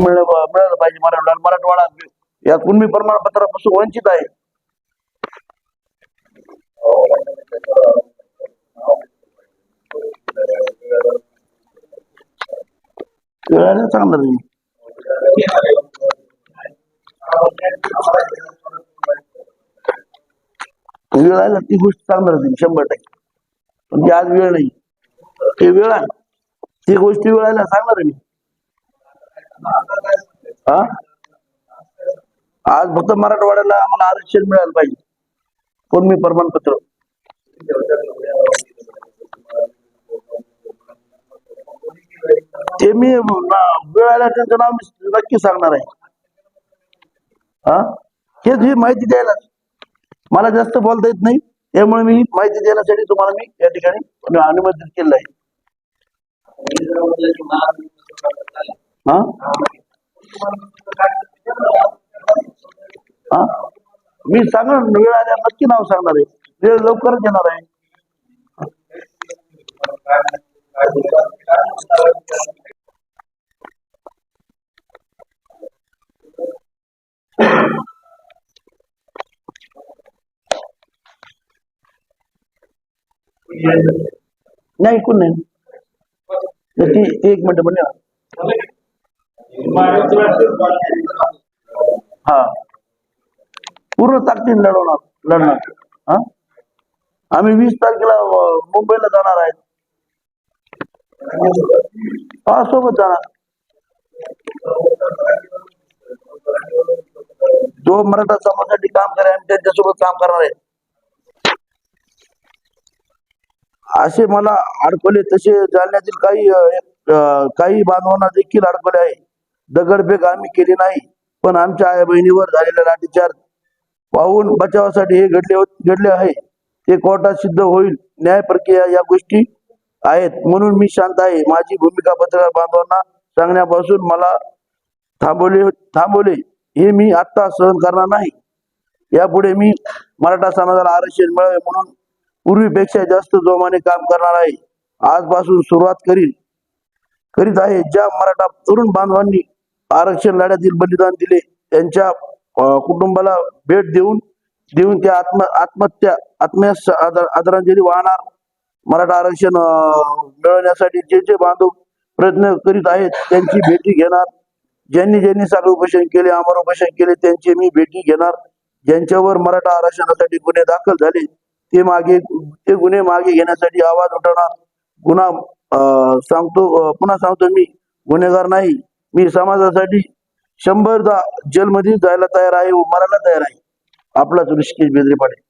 मिळालं पाहिजे मराठवाडा मराठवाडा या कुणबी प्रमाणपत्रापासून वंचित आहे. चांगलं वेळ आला ती गोष्ट चांगलं तुम्ही शंभर टक्के. पण ती आज वेळ नाही ते वेळ आहे. ती गोष्टी वेळ आल्या सांगणार मी. हा? आज फक्त मराठवाड्याला आम्हाला आरक्षण मिळालं पाहिजे. पण मी प्रमाणपत्र? ते मी अं, त्यांचं नाव मी नक्की सांगणार आहे. हा? हेच मी माहिती द्यायला. मला जास्त बोलता येत नाही. त्यामुळे मी माहिती देण्यासाठी तुम्हाला मी या ठिकाणी अनुमोदित केलं आहे. हा? मी सांगणार वेळ आल्या नक्की नाव सांगणार आहे. वेळ लवकरच येणार आहे. नाही कोण नाही. ती एक मिनिट म्हणजे हा. पूर्ण ताकदीने लढवणार लढणार. हा? आम्ही वीस तारखेला मुंबईला जाणार आहेत. हा सोबत जाणार. जो मराठा समाजासाठी काम करेल आम्ही त्यांच्यासोबत काम करणार आहे. असे मला अडकवले तसे जालन्यातील काही काही बांधवांना देखील अडकवले आहे. दगडफेक आम्ही केली नाही पण आमच्या आई बहिणीवर झालेला लाठीचार्ज पाहून बचावासाठी हे घडले घडले आहे. ते कोर्टात सिद्ध होईल. न्याय प्रक्रिया या गोष्टी आहेत. म्हणून मी शांत आहे. माझी भूमिका पत्रकार बांधवांना सांगण्यापासून मला थांबवले थांबवले. हे मी आत्ता सहन करणार नाही. यापुढे मी मराठा समाजाला आरक्षण मिळावे म्हणून पूर्वीपेक्षा जास्त जोमाने काम करणार आहे. आजपासून सुरुवात करील करीत आहे. ज्या मराठा तरुण बांधवांनी आरक्षण लढ्यातील बलिदान दिले त्यांच्या कुटुंबाला भेट देऊन देऊन त्या आत्म आत्महत्या आत्म्यास आदर- आदरांजली वाहणार मराठा आरक्षण मिळवण्यासाठी जे जे बांधव प्रयत्न करीत आहेत त्यांची भेटी घेणार. ज्यांनी ज्यांनी सागर उपोषण केले अमर उपोषण केले त्यांची मी भेटी घेणार. ज्यांच्यावर मराठा आरक्षणासाठी गुन्हे दाखल झाले ते मागे ते गुन्हे मागे घेण्यासाठी आवाज उठवणार. गुन्हा अं, सांगतो पुन्हा सांगतो मी गुन्हेगार नाही. मी समाजासाठी शंभरदा जेलमध्ये जायला तयार आहे व मरायला तयार आहे. आपलाच ऋषिकेश बेदरे पाटील